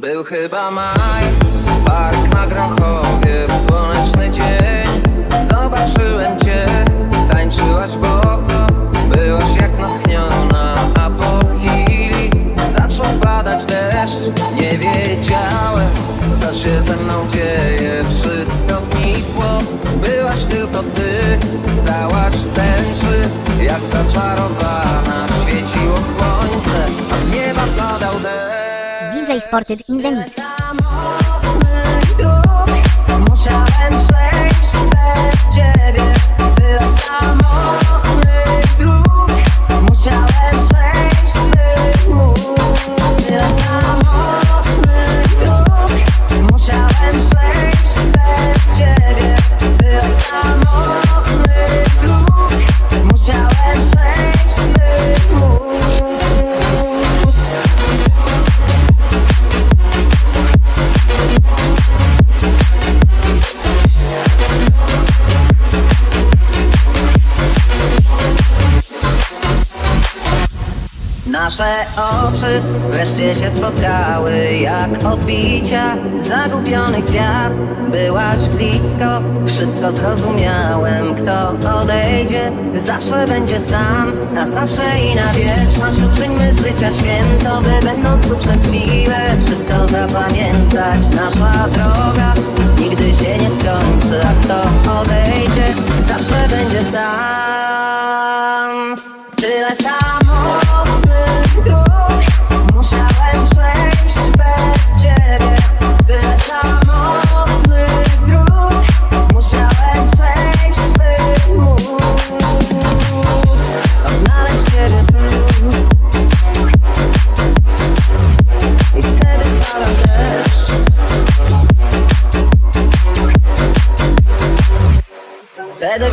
Był chyba maj, park na Grochowie, w słoneczny dzień. Zobaczyłem cię, tańczyłaś boso, byłaś jak natchniona A po chwili zaczął padać deszcz. Nie wiedziałem, co się ze mną dzieje Wszystko znikło, byłaś tylko ty Stałaś tęczy, jak zaczarowana DJ Sported in the Mix. Nasze oczy wreszcie się spotkały Jak odbicia zagubionych gwiazd. Byłaś blisko, wszystko zrozumiałem. Kto odejdzie, zawsze będzie sam Na zawsze i na wieczność. Uczyńmy życia święto By będąc tu przez chwilę wszystko zapamiętać. Nasza droga Tyle samotnych dróg Musiałem przejść bez ciebie. Tyle samotnych dróg Musiałem przejść by móc Odnaleźć ciebie. Tu I wtedy padał deszcz Wtedy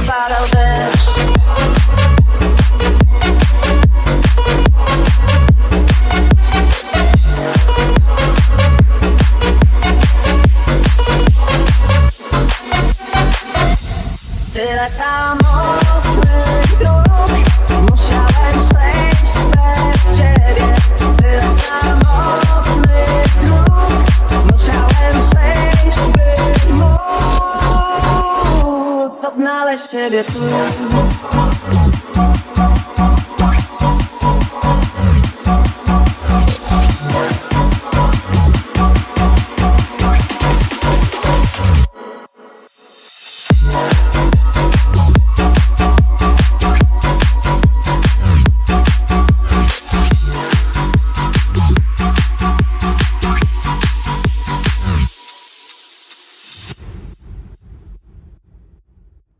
Tyle samotnych dróg Musiałem przejść bez ciebie. Tyle samotnych dróg Musiałem przejść by móc Odnaleźć ciebie tu